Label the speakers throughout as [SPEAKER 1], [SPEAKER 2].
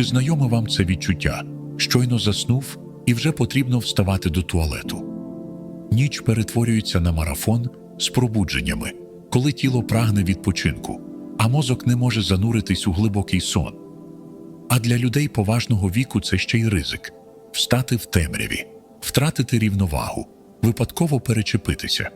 [SPEAKER 1] Чи знайоме вам це відчуття? Щойно заснув і вже потрібно вставати до туалету. Ніч перетворюється на марафон з пробудженнями, коли тіло прагне відпочинку, а мозок не може зануритись у глибокий сон. А для людей поважного віку це ще й ризик встати в темряві, втратити рівновагу, випадково перечепитися.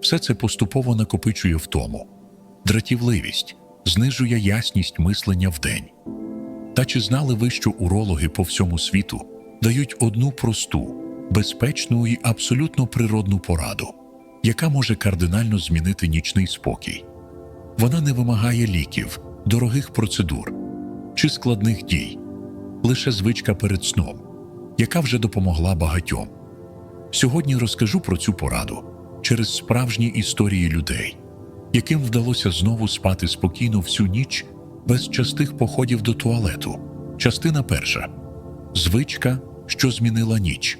[SPEAKER 1] Все це поступово накопичує втому, дратівливість, знижує ясність мислення вдень. Та чи знали ви, що урологи по всьому світу дають одну просту, безпечну і абсолютно природну пораду, яка може кардинально змінити нічний спокій? Вона не вимагає ліків, дорогих процедур чи складних дій, лише звичка перед сном, яка вже допомогла багатьом. Сьогодні розкажу про цю пораду через справжні історії людей, яким вдалося знову спати спокійно всю ніч без частих походів до туалету. Частина перша звичка, що змінила ніч.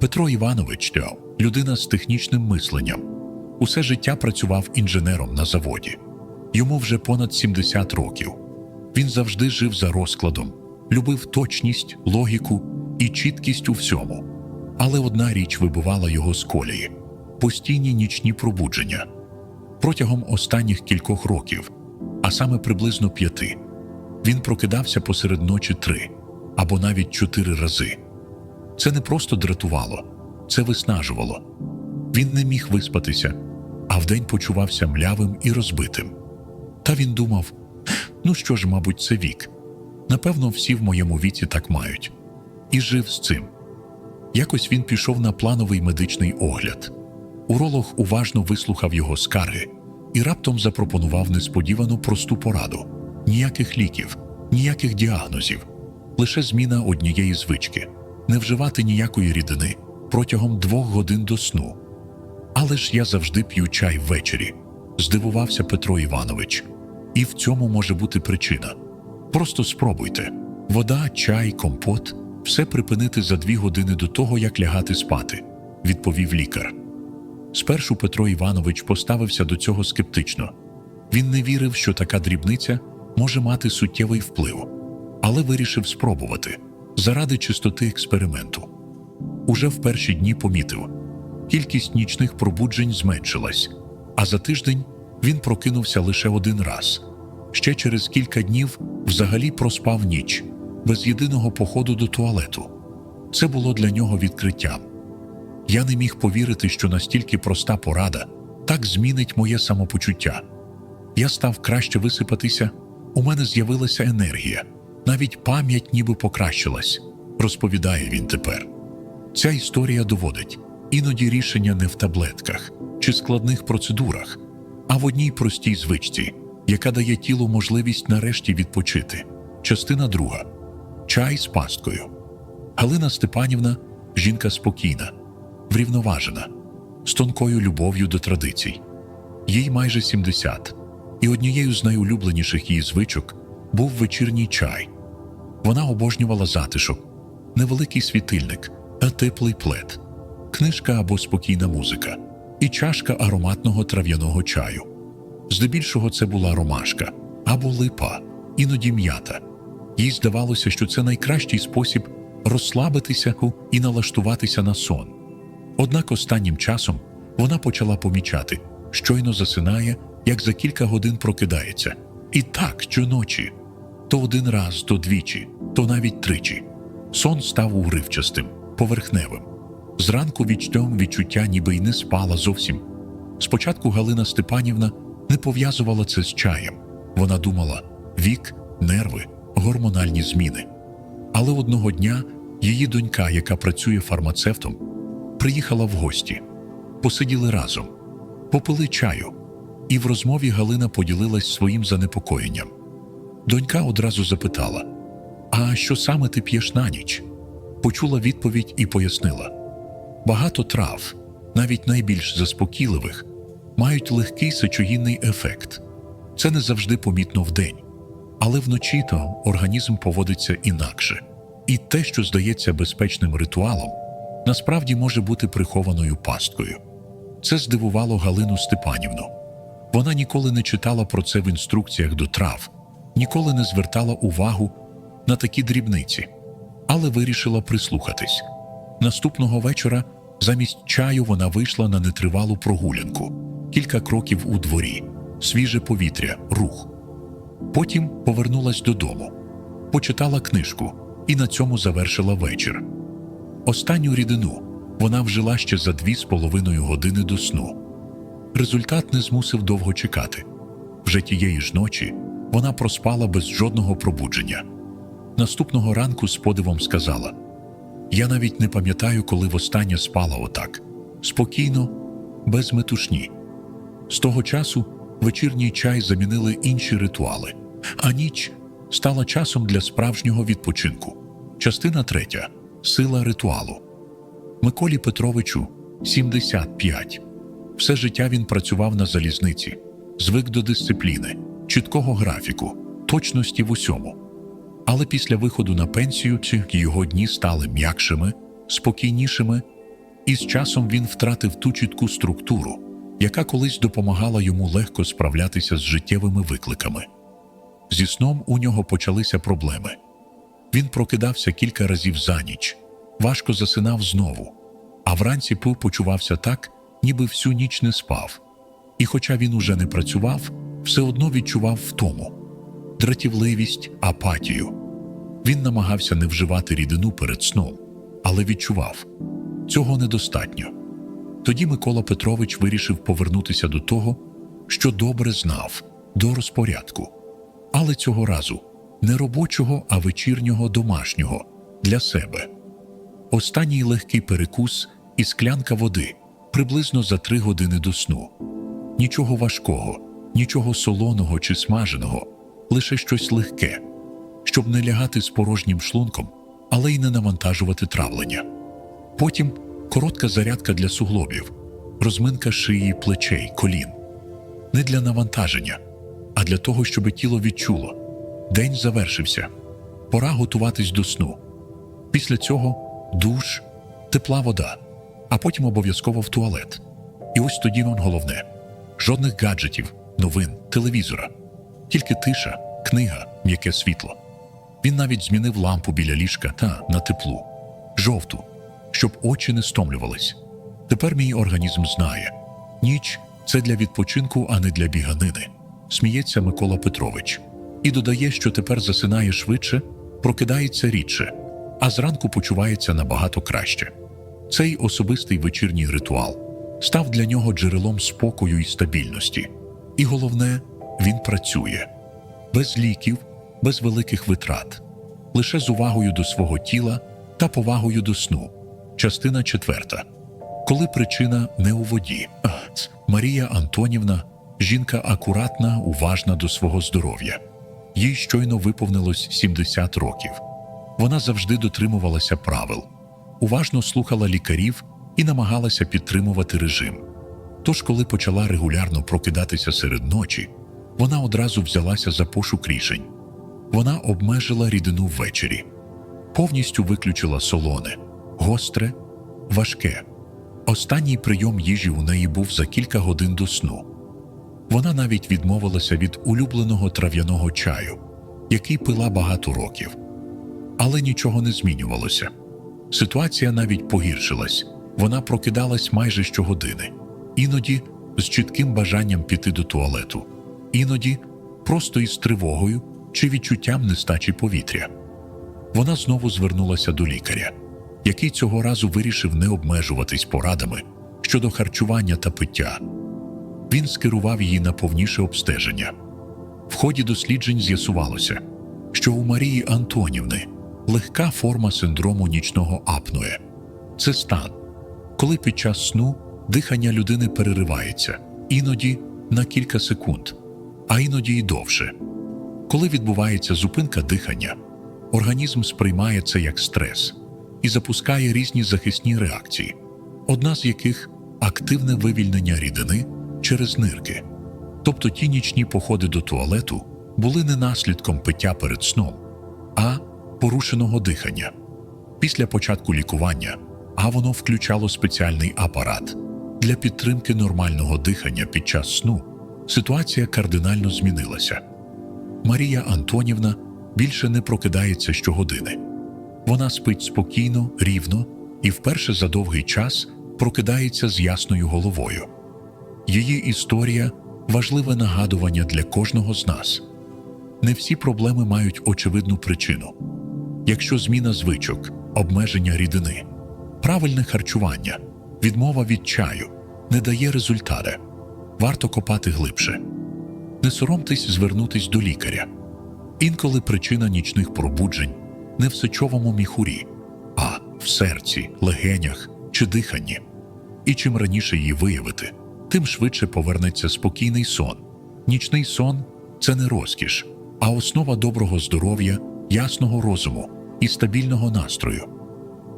[SPEAKER 1] Петро Іванович Тьо – людина з технічним мисленням. Усе життя працював інженером на заводі. Йому вже понад 70 років. Він завжди жив за розкладом, любив точність, логіку і чіткість у всьому. Але одна річ вибивала його з колії постійні нічні пробудження. Протягом останніх кількох років, а саме приблизно п'яти, він прокидався посеред ночі три або навіть чотири рази. Це не просто дратувало, це виснажувало. Він не міг виспатися, а вдень почувався млявим і розбитим. Та він думав: ну що ж, мабуть, це вік. Напевно, всі в моєму віці так мають. І жив з цим. Якось він пішов на плановий медичний огляд. Уролог уважно вислухав його скарги і раптом запропонував несподівану просту пораду: ніяких ліків, ніяких діагнозів, лише зміна однієї звички не вживати ніякої рідини протягом двох годин до сну. Але ж я завжди п'ю чай ввечері, здивувався Петро Іванович. І в цьому може бути причина. Просто спробуйте: вода, чай, компот все припинити за дві години до того, як лягати спати, відповів лікар. Спершу Петро Іванович поставився до цього скептично. Він не вірив, що така дрібниця може мати суттєвий вплив, але вирішив спробувати заради чистоти експерименту. Уже в перші дні помітив, кількість нічних пробуджень зменшилась, а за тиждень він прокинувся лише один раз. Ще через кілька днів взагалі проспав ніч, без єдиного походу до туалету. Це було для нього відкриттям. Я не міг повірити, що настільки проста порада так змінить моє самопочуття. Я став краще висипатися, у мене з'явилася енергія, навіть пам'ять ніби покращилась, розповідає він тепер. Ця історія доводить іноді рішення не в таблетках чи складних процедурах, а в одній простій звичці, яка дає тілу можливість нарешті відпочити. Частина друга чай з пасткою. Галина Степанівна жінка спокійна, врівноважена, з тонкою любов'ю до традицій. Їй майже 70, і однією з найулюбленіших її звичок був вечірній чай. Вона обожнювала затишок, невеликий світильник, а теплий плед, книжка або спокійна музика, і чашка ароматного трав'яного чаю. Здебільшого це була ромашка або липа, іноді м'ята. Їй здавалося, що це найкращий спосіб розслабитися і налаштуватися на сон. Однак останнім часом вона почала помічати, щойно засинає, як за кілька годин прокидається. І так щоночі, то один раз, то двічі, то навіть тричі. Сон став уривчастим, поверхневим. Зранку відчуттям відчуття ніби й не спала зовсім. Спочатку Галина Степанівна не пов'язувала це з чаєм. Вона думала вік, нерви, гормональні зміни. Але одного дня її донька, яка працює фармацевтом, приїхала в гості. Посиділи разом, попили чаю, і в розмові Галина поділилась своїм занепокоєнням. Донька одразу запитала: А що саме ти п'єш на ніч? Почула відповідь і пояснила: багато трав, навіть найбільш заспокійливих, мають легкий сечогінний ефект. Це не завжди помітно вдень, але вночі то організм поводиться інакше. І те, що здається безпечним ритуалом, насправді може бути прихованою пасткою. Це здивувало Галину Степанівну. Вона ніколи не читала про це в інструкціях до трав, ніколи не звертала увагу на такі дрібниці, але вирішила прислухатись. Наступного вечора замість чаю вона вийшла на нетривалу прогулянку, кілька кроків у дворі, свіже повітря, рух. Потім повернулась додому, почитала книжку і на цьому завершила вечір. Останню рідину вона вжила ще за дві з половиною години до сну. Результат не змусив довго чекати. Вже тієї ж ночі вона проспала без жодного пробудження. Наступного ранку з подивом сказала: Я навіть не пам'ятаю, коли востаннє спала отак, спокійно, без метушні. З того часу вечірній чай замінили інші ритуали, а ніч стала часом для справжнього відпочинку. Частина третя сила ритуалу. Миколі Петровичу 75. Все життя він працював на залізниці, звик до дисципліни, чіткого графіку, точності в усьому. Але після виходу на пенсію ці його дні стали м'якшими, спокійнішими, і з часом він втратив ту чітку структуру, яка колись допомагала йому легко справлятися з життєвими викликами. Зі сном у нього почалися проблеми. Він прокидався кілька разів за ніч, важко засинав знову, а вранці Пу почувався так, ніби всю ніч не спав. І хоча він уже не працював, все одно відчував втому, дратівливість, апатію. Він намагався не вживати рідину перед сном, але відчував цього недостатньо. Тоді Микола Петрович вирішив повернутися до того, що добре знав, до розпорядку. Але цього разу не робочого, а вечірнього домашнього для себе. Останній легкий перекус і склянка води приблизно за три години до сну. Нічого важкого, нічого солоного чи смаженого, лише щось легке, щоб не лягати з порожнім шлунком, але й не навантажувати травлення. Потім коротка зарядка для суглобів, розминка шиї, плечей, колін. Не для навантаження, а для того, щоб тіло відчуло. День завершився. Пора готуватись до сну. Після цього душ, тепла вода, а потім обов'язково в туалет. І ось тоді вам головне: жодних гаджетів, новин, телевізора, тільки тиша, книга, м'яке світло. Він навіть змінив лампу біля ліжка та на теплу, жовту, щоб очі не стомлювались. Тепер мій організм знає: ніч це для відпочинку, а не для біганини. Сміється Микола Петрович і додає, що тепер засинає швидше, прокидається рідше, а зранку почувається набагато краще. Цей особистий вечірній ритуал став для нього джерелом спокою і стабільності. І головне, він працює без ліків, без великих витрат, лише з увагою до свого тіла та повагою до сну. Частина четверта. Коли причина не у воді, Марія Антонівна, жінка акуратна, уважна до свого здоров'я. Їй щойно виповнилось 70 років. Вона завжди дотримувалася правил, уважно слухала лікарів і намагалася підтримувати режим. Тож, коли почала регулярно прокидатися серед ночі, вона одразу взялася за пошук рішень. Вона обмежила рідину ввечері, повністю виключила солоне, гостре, важке. Останній прийом їжі у неї був за кілька годин до сну. Вона навіть відмовилася від улюбленого трав'яного чаю, який пила багато років. Але нічого не змінювалося. Ситуація навіть погіршилась. Вона прокидалась майже щогодини, іноді з чітким бажанням піти до туалету, іноді просто із тривогою чи відчуттям нестачі повітря. Вона знову звернулася до лікаря, який цього разу вирішив не обмежуватись порадами щодо харчування та пиття. Він скерував її на повніше обстеження. В ході досліджень з'ясувалося, що у Марії Антонівни легка форма синдрому нічного апноє. Це стан, коли під час сну дихання людини переривається, іноді на кілька секунд, а іноді й довше. Коли відбувається зупинка дихання, організм сприймає це як стрес і запускає різні захисні реакції, одна з яких активне вивільнення рідини через нирки. Тобто ті нічні походи до туалету були не наслідком пиття перед сном, а порушеного дихання. Після початку лікування а воно включало спеціальний апарат для підтримки нормального дихання під час сну. Ситуація кардинально змінилася. Марія Антонівна більше не прокидається щогодини. Вона спить спокійно, рівно і вперше за довгий час прокидається з ясною головою. Її історія важливе нагадування для кожного з нас. Не всі проблеми мають очевидну причину. Якщо зміна звичок, обмеження рідини, правильне харчування, відмова від чаю не дає результати, варто копати глибше. Не соромтесь звернутись до лікаря. Інколи причина нічних пробуджень не в сечовому міхурі, а в серці, легенях чи диханні. І чим раніше її виявити, тим швидше повернеться спокійний сон. Нічний сон це не розкіш, а основа доброго здоров'я, ясного розуму і стабільного настрою.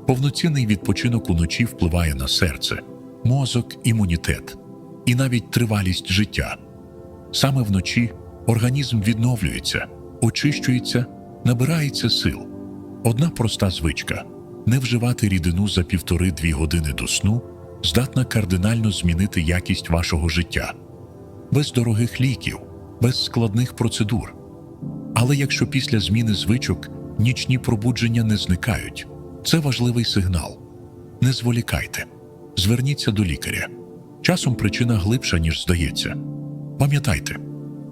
[SPEAKER 1] Повноцінний відпочинок уночі впливає на серце, мозок, імунітет і навіть тривалість життя. Саме вночі організм відновлюється, очищується, набирається сил. Одна проста звичка не вживати рідину за півтори-дві години до сну здатна кардинально змінити якість вашого життя. Без дорогих ліків, без складних процедур. Але якщо після зміни звичок нічні пробудження не зникають, це важливий сигнал. Не зволікайте, зверніться до лікаря. Часом причина глибша, ніж здається. Пам'ятайте,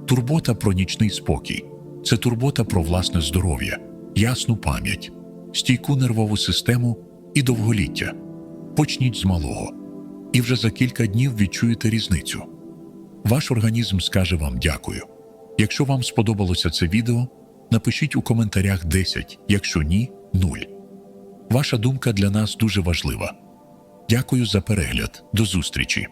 [SPEAKER 1] турбота про нічний спокій це турбота про власне здоров'я, ясну пам'ять, стійку нервову систему і довголіття. Почніть з малого, і вже за кілька днів відчуєте різницю. Ваш організм скаже вам дякую. Якщо вам сподобалося це відео, напишіть у коментарях 10, якщо ні 0. Ваша думка для нас дуже важлива. Дякую за перегляд. До зустрічі!